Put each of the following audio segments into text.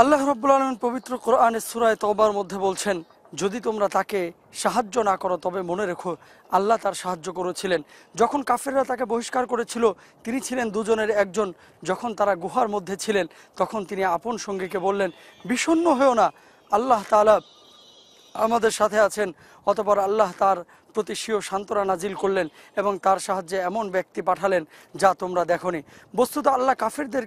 আল্লাহ রব্বুল আলমিন পবিত্র কোরআনের সুরায় তবার মধ্যে বলছেন, যদি তোমরা তাকে সাহায্য না করো, তবে মনে রেখো, আল্লাহ তার সাহায্য করেছিলেন। যখন কাফেররা তাকে বহিষ্কার করেছিল, তিনি ছিলেন দুজনের একজন। যখন তারা গুহার মধ্যে ছিলেন, তখন তিনি আপন সঙ্গীকে বললেন বিষণ্ন হয়েও না, আল্লাহ তালা আমাদের সাথে আছেন অতপর আল্লাহ তার প্রতি স্বীয় সান্ত্বনা নাজিল করলেন এবং তার সাহায্যে এমন ব্যক্তি পাঠালেন যা তোমরা দেখনি। বস্তুত আল্লাহ কাফেরদের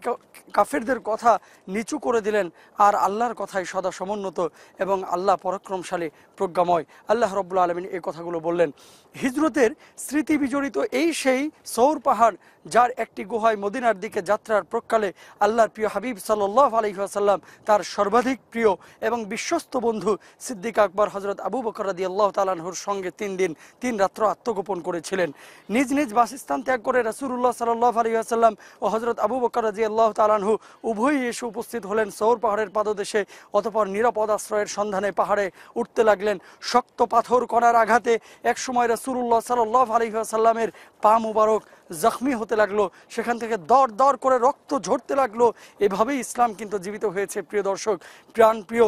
কাফেরদের কথা নিচু করে দিলেন আর আল্লাহর কথাই সদা সমুন্নত এবং আল্লাহ পরাক্রমশালী, প্রজ্ঞাময়। আল্লাহ রব্বুল আলমিন এই কথাগুলো বললেন। হিজরতের স্মৃতি বিজড়িত এই সেই সৌর পাহাড় যার একটি গুহায় মদিনার দিকে যাত্রার প্রকালে আল্লাহর প্রিয় হাবিব সাল্লাহ আলহিহাসাল্লাম তার সর্বাধিক প্রিয় এবং বিশ্বস্ত বন্ধু সিদ্দিক আকবর হজরত আবু বকর রাদি আল্লাহ তালাহুর সঙ্গে তিন দিন, তিন রাত্র আত্মগোপন করেছিলেন। নিজ নিজ বাসস্থান ত্যাগ করে রাসুল্লাহ সাল্লাহ আলী আসাল্লাম ও হজরত আবু বকর রাজি আল্লাহ তালানহু উভয়ই এসে উপস্থিত হলেন সৌর পাহাড়ের পাদদেশে অতপর নিরাপদ আশ্রয়ের সন্ধানে পাহাড়ে উঠতে লাগলেন। শক্ত পাথর করার আঘাতে একসময় রাসুল্লাহ সাল্লাহ আলী আসাল্লামের পা মুবারক জখমি হতে লাগল, সেখান থেকে দর দর করে রক্ত ঝরতে লাগল। এভাবেই ইসলাম কিন্তু জীবিত হয়েছে, প্রিয় দর্শক। প্রাণ প্রিয়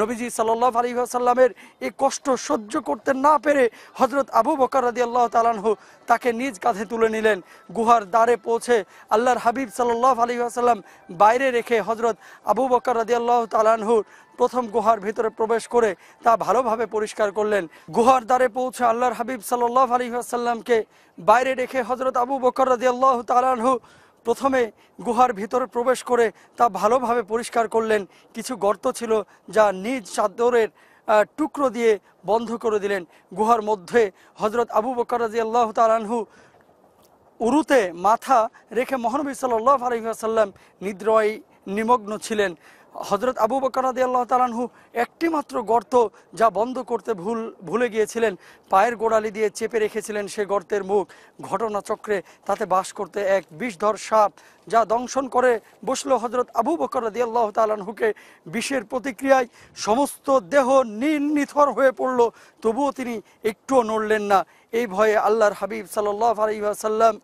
নবীজি সাল্লাহ আলী সাল্লামের এই কষ্ট সহ্য করতে না পেরে হজরত আবু বকর রাদি আল্লাহ তালানহু তাকে নিজ কাঁধে তুলে নিলেন। গুহার দ্বারে পৌঁছে আল্লাহর হাবিব সাল্লাহ আলী সাল্লাম বাইরে রেখে হজরত আবু বকর রাদি আল্লাহ তালানহুর প্রথম গুহার ভিতরে প্রবেশ করে তা ভালোভাবে পরিষ্কার করলেন। গুহার দ্বারে পৌঁছে আল্লাহর হাবিব সাল্লাহ আলী আসাল্লামকে বাইরে রেখে হজরত আবু বকর রাদি আল্লাহ তালানহু প্রথমে গুহার ভিতরে প্রবেশ করে তা ভালোভাবে পরিষ্কার করলেন। কিছু গর্ত ছিল যা নিজ চাদরের টুকরো দিয়ে বন্ধ করে দিলেন। গুহার মধ্যে হজরত আবু বকর রাজি আল্লাহ তালানহু উরুতে মাথা রেখে মহানবী সাল্লাহ আলহিহাসাল্লাম নিদ্রয় নিমগ্ন ছিলেন। হজরত আবু বকরাদি আল্লাহ তালানহু একটি মাত্র গর্ত যা বন্ধ করতে ভুল, ভুলে গিয়েছিলেন। পায়ের গোড়ালি দিয়ে চেপে রেখেছিলেন সে গর্তের মুখ। ঘটনাচক্রে তাতে বাস করতে এক বিষধর সাপ, যা দংশন করে বসল হজরত আবু বকরাদি আল্লাহ তালানহুকে বিষের প্রতিক্রিয়ায় সমস্ত দেহ নির্নিথর হয়ে পড়ল, তবুও তিনি একটুও নড়লেন না। এই ভয়ে আল্লাহর হাবিব সাল্লাহ আলহিহাসাল্লাম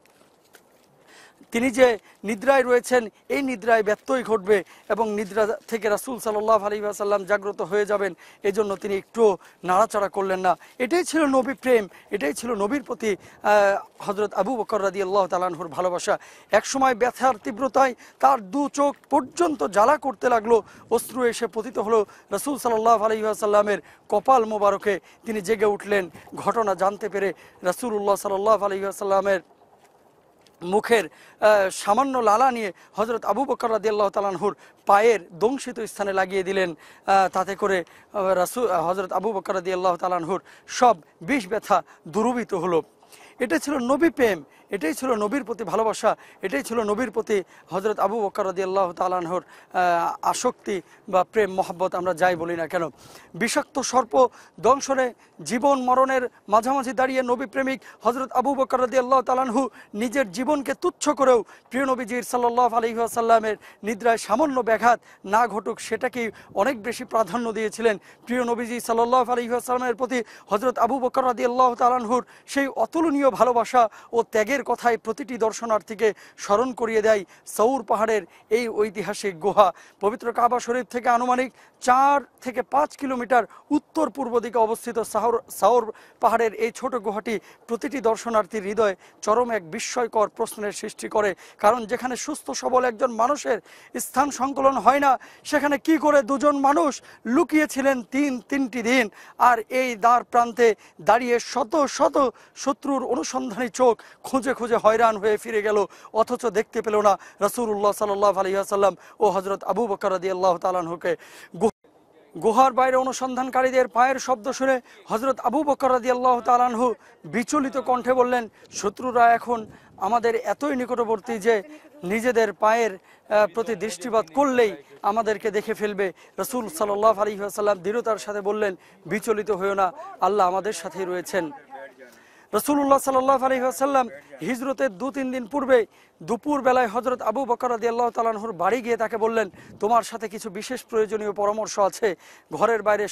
তিনি যে নিদ্রায় রয়েছেন, এই নিদ্রায় ব্যত্যয় ঘটবে এবং নিদ্রা থেকে রাসুল সাল্লাহ আলী আসাল্লাম জাগ্রত হয়ে যাবেন, এজন্য তিনি একটুও নাড়াচাড়া করলেন না। এটাই ছিল নবী প্রেম, এটাই ছিল নবীর প্রতি হজরত আবু বকর রাদি আল্লাহ তালাহুর ভালোবাসা। একসময় ব্যথার তীব্রতায় তার দু চোখ পর্যন্ত জ্বালা করতে লাগল, অশ্রু এসে পতিত হলো রসুল সাল্লাহ আলী আসাল্লামের কপাল মোবারকে। তিনি জেগে উঠলেন, ঘটনা জানতে পেরে রসুল্লাহ সাল্লাহ আলী আসাল্লামের মুখের সামান্য লালা নিয়ে হজরত আবু বকর রাদি আল্লাহ তালানহুর পায়ের দংশিত স্থানে লাগিয়ে দিলেন তাতে করে রাসু হজরত আবু বকর রাদি আল্লাহ তালানহুর সব বিষ ব্যথা দুরুবিত হলো। এটা ছিল নবী প্রেম, এটাই ছিল নবীর প্রতি ভালোবাসা, এটাই ছিল নবীর প্রতি হজরত আবু বকর রদি আল্লাহ তালানহর আসক্তি বা প্রেম, মহব্বত আমরা যাই বলি না কেন। বিষাক্ত সর্প দংশনে জীবন মরণের মাঝামাঝি দাঁড়িয়ে নবী প্রেমিক হজরত আবু বকর রদি আল্লাহ তালানহু নিজের জীবনকে তুচ্ছ করেও প্রিয় নবীজির সাল্লাহ আলহিহাসাল্লামের নিদ্রায় সামান্য ব্যাঘাত না ঘটুক সেটাকেই অনেক বেশি প্রাধান্য দিয়েছিলেন প্রিয় নবীজি সাল্লাহ আলহিহাসাল্লামের প্রতি হজরত আবু বকর রদি আল্লাহ তালানহুর সেই অতুলনীয় ভালোবাসা ও ত্যাগের কথায় প্রতিটি দর্শনার্থীকে স্মরণ করিয়ে দেয় সৌর পাহাড়ের এই ঐতিহাসিক গুহা। পবিত্র কাবা শরীফ থেকে আনুমানিক চার থেকে পাঁচ কিলোমিটার উত্তর পূর্ব দিকে অবস্থিত সাহর সাউর পাহাড়ের এই ছোট গুহাটি প্রতিটি দর্শনার্থীর হৃদয়ে চরম এক বিস্ময়কর প্রশ্নের সৃষ্টি করে। কারণ যেখানে সুস্থ, সবল একজন মানুষের স্থান সংকলন হয় না, সেখানে কি করে দুজন মানুষ লুকিয়েছিলেন তিন, তিনটি দিন? আর এই দ্বার প্রান্তে দাঁড়িয়ে শত শত শত্রুর অনুসন্ধানী চোখ খুঁজে খুঁজে হয়রান হয়ে ফিরে গেল, অথচ দেখতে পেল না রসুল্লাহ সাল্লাহ আলহিহাসাল্লাম ও হজরত আবু বকর রদি আল্লাহ তালানহুকে গুহার বাইরে অনুসন্ধানকারীদের পায়ের শব্দ শুনে হজরত আবু বকর রাদি আল্লাহ তালানহু বিচলিত কণ্ঠে বললেন, শত্রুরা এখন আমাদের এতই নিকটবর্তী যে নিজেদের পায়ের প্রতি দৃষ্টিপাত করলেই আমাদেরকে দেখে ফেলবে। রসুল সাল্লাহ আলী আসাল্লাম দৃঢ়তার সাথে বললেন, বিচলিত হয়েও না, আল্লাহ আমাদের সাথেই রয়েছেন। রসুল্লাহ সাল্লাহ আলী আসাল্লাম হিজরতের দু তিন দিন পূর্বে দুপুর বেলায় হজরত আবু বকর রাদি আল্লাহ তালাহুর বাড়ি গিয়ে তাকে বললেন, তোমার সাথে কিছু বিশেষ প্রয়োজনীয় পরামর্শ আছে। ঘরের বাইরে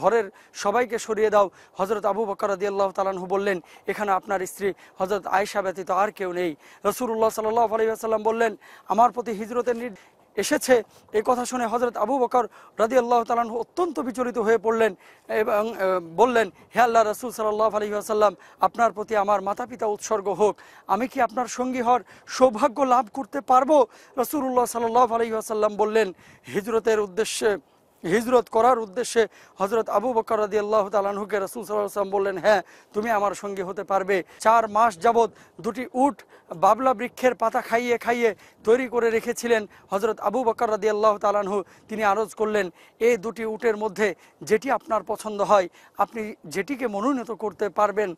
ঘরের সবাইকে সরিয়ে দাও। হজরত আবু বকর রাদি আল্লাহ তালাহু বললেন, এখানে আপনার স্ত্রী হজরত আয়সা ব্যতীত আর কেউ নেই। রসুল্লাহ সাল্লাহ আলী আসাল্লাম বললেন, আমার প্রতি হিজরতের এসেছে। এই কথা শুনে হজরত আবু বকর রাজি আল্লাহ তালান অত্যন্ত বিচলিত হয়ে পড়লেন এবং বললেন, হে আল্লাহ রসুল সাল্লাহ আলী আসাল্লাম আপনার প্রতি আমার মাতা পিতা উৎসর্গ হোক। আমি কি আপনার সঙ্গী হওয়ার সৌভাগ্য লাভ করতে পারব? রসুল্লাহ সাল্লাহ আলী আসাল্লাম বললেন, হিজরতের উদ্দেশ্যে হিজরত করার উদ্দেশ্যে হজরত আবু বকর রাদি আল্লাহ তালানহুকে রসুল সাল্লাম বললেন হ্যাঁ তুমি আমার সঙ্গে হতে পারবে। চার মাস যাবৎ দুটি উট বাবলা বৃক্ষের পাতা খাইয়ে খাইয়ে তৈরি করে রেখেছিলেন হজরত আবু বকর রাদি আল্লাহ তালানহু তিনি আরজ করলেন, এই দুটি উটের মধ্যে যেটি আপনার পছন্দ হয়, আপনি যেটিকে মনোনীত করতে পারবেন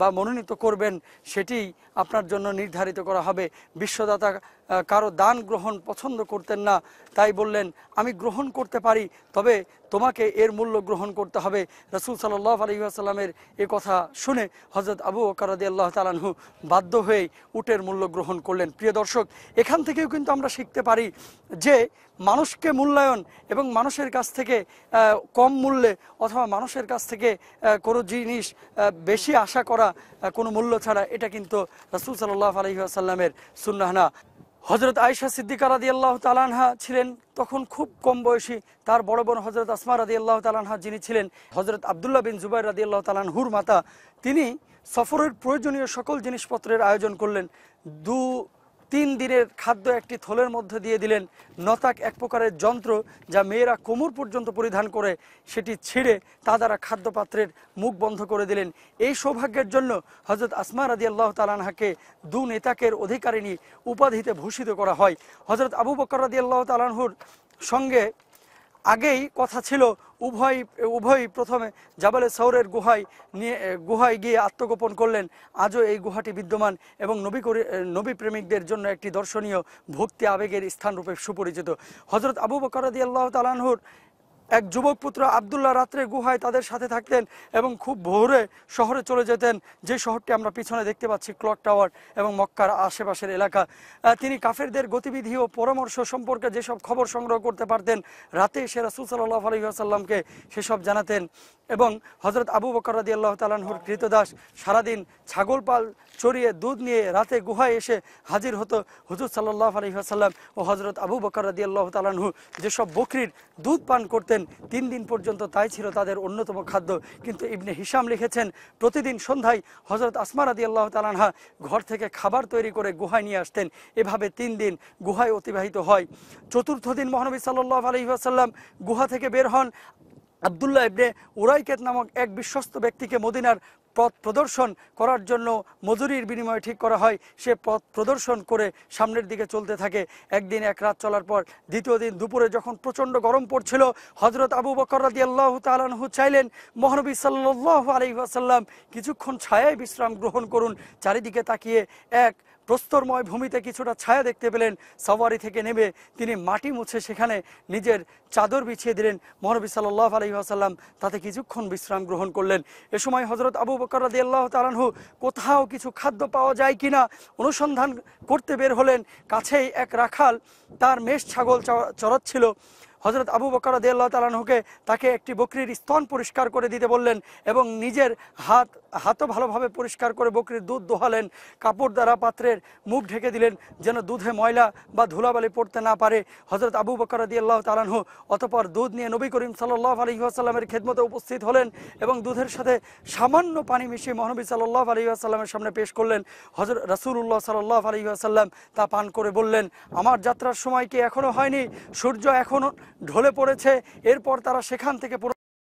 বা মনোনীত করবেন সেটি আপনার জন্য নির্ধারিত করা হবে। বিশ্বদাতা কারও দান গ্রহণ পছন্দ করতেন না, তাই বললেন, আমি গ্রহণ করতে পারি, তবে তোমাকে এর মূল্য গ্রহণ করতে হবে। রসুল সাল্লাহ আলহিহাসাল্লামের এ কথা শুনে হজরত আবু ওকারদি আল্লাহ তালানহু বাধ্য হয়ে উটের মূল্য গ্রহণ করলেন। প্রিয় দর্শক, এখান থেকেও কিন্তু আমরা শিখতে পারি যে মানুষকে মূল্যায়ন এবং মানুষের কাছ থেকে কম মূল্যে অথবা মানুষের কাছ থেকে কোনো জিনিস বেশি আশা করা কোনো মূল্য ছাড়া এটা কিন্তু রসুল সাল্লাহ আলহিহাসাল্লামের সুন্নাহনা হজরত আয়সা সিদ্দিকা রাদি আল্লাহ তালানহা ছিলেন তখন খুব কম বয়সী, তার বড় বোন হজরত আসমা রাদি আল্লাহ তালানহা যিনি ছিলেন হজরত আবদুল্লাহ বিন জুবাই রাদি আল্লাহ তালানহুর মাতা, তিনি সফরের প্রয়োজনীয় সকল জিনিসপত্রের আয়োজন করলেন। দু তিন দিনের খাদ্য একটি থলের মধ্যে দিয়ে দিলেন নতাক এক প্রকারের যন্ত্র যা মেয়েরা কোমর পর্যন্ত পরিধান করে, সেটি ছিঁড়ে তা দ্বারা খাদ্যপাত্রের মুখ বন্ধ করে দিলেন। এই সৌভাগ্যের জন্য হজরত আসমা রাজি আল্লাহ তালানহাকে দু নেতাকের অধিকারিণী উপাধিতে ভূষিত করা হয়। হজরত আবু বকর রাজি আল্লাহ তালানহুর সঙ্গে আগেই কথা ছিল, উভয়, উভয়ই প্রথমে জাবালে সৌরের গুহায় নিয়ে, গুহায় গিয়ে আত্মগোপন করলেন। আজও এই গুহাটি বিদ্যমান এবং নবী করি, নবী প্রেমিকদের জন্য একটি দর্শনীয় ভক্তি আবেগের স্থানরূপে সুপরিচিত। হজরত আবু বকরদি আল্লাহ তালানহুর এক যুবক পুত্র আবদুল্লাহ রাত্রে গুহায় তাদের সাথে থাকতেন এবং খুব ভোরে শহরে চলে যেতেন। যে শহরটি আমরা পিছনে দেখতে পাচ্ছি, ক্লক টাওয়ার এবং মক্কার আশেপাশের এলাকা। তিনি কাফেরদের গতিবিধি ও পরামর্শ সম্পর্কে যেসব খবর সংগ্রহ করতে পারতেন, রাতে এসে রাসুল সাল্লাহ আলহিহাসাল্লামকে সেসব জানাতেন এবং হজরত আবু বকর রাদি আল্লাহ তালানহুর কৃতদাস সারাদিন ছাগল পাল চড়িয়ে দুধ নিয়ে রাতে গুহায় এসে হাজির হতো হুজুর সাল্লাহ আলহিহাসাল্লাম ও হজরত আবু বকর রাদি আল্লাহ তালানহু যেসব বকরির দুধ পান করতেন তিন দিন পর্যন্ত তাই ছিল তাদের অন্যতম খাদ্য। কিন্তু ইবনে হিসাম লিখেছেন, প্রতিদিন সন্ধ্যায় হজরত আসমা রাদি আল্লাহ তালানহা ঘর থেকে খাবার তৈরি করে গুহায় নিয়ে আসতেন। এভাবে তিন দিন গুহায় অতিবাহিত হয়। চতুর্থ দিন মহানবী সাল্লাহ আলহিহাসাল্লাম গুহা থেকে বের হন। আবদুল্লাহ ইবনে উরাইকেত নামক এক বিশ্বস্ত ব্যক্তিকে মদিনার পথ প্রদর্শন করার জন্য মজুরির বিনিময়ে ঠিক করা হয়। সে পথ প্রদর্শন করে সামনের দিকে চলতে থাকে। একদিন এক রাত চলার পর দ্বিতীয় দিন দুপুরে যখন প্রচণ্ড গরম পড়ছিল হজরত আবু বকর রাদি আল্লাহ তালানহু চাইলেন, মহানবী সাল্লাহ আলহিহাসাল্লাম কিছুক্ষণ ছায়ায় বিশ্রাম গ্রহণ করুন। চারিদিকে তাকিয়ে এক প্রস্তরময় ভূমিতে কিছুটা ছায়া দেখতে পেলেন। সওয়ারি থেকে নেমে তিনি মাটি মুছে সেখানে নিজের চাদর বিছিয়ে দিলেন। মহানবী সাল্লাহ আলহি আসাল্লাম তাতে কিছুক্ষণ বিশ্রাম গ্রহণ করলেন। এ সময় হজরত আবু বকর রাদি আল্লাহ তালানহু কোথাও কিছু খাদ্য পাওয়া যায় কিনা অনুসন্ধান করতে বের হলেন। কাছেই এক রাখাল, তার মেষ ছাগল চড়াচ্ছিল। হজরত আবু বকর আল্লাহ তালানহুকে তাকে একটি বকরির স্তন পরিষ্কার করে দিতে বললেন এবং নিজের হাত, হাতও ভালোভাবে পরিষ্কার করে বকরির দুধ দোহালেন। কাপড় দ্বারা পাত্রের মুখ ঢেকে দিলেন যেন দুধে ময়লা বা ধুলাবালি পড়তে না পারে। হজরত আবু বকর আল্লাহ তালানহু অতপর দুধ নিয়ে নবী করিম সাল্লাহ আলহিহাসাল্লামের খেদমতে উপস্থিত হলেন এবং দুধের সাথে সামান্য পানি মিশিয়ে মহানবী সাল্লাহ আলহিহাসাল্লামের সামনে পেশ করলেন। হজর রাসুল্লাহ সাল্লাহ আলহিহাসাল্লাম তা পান করে বললেন, আমার যাত্রার সময় কি এখনও হয়নি? সূর্য এখনও ঢলে পড়েছে। এরপর তারা সেখান থেকে পুরো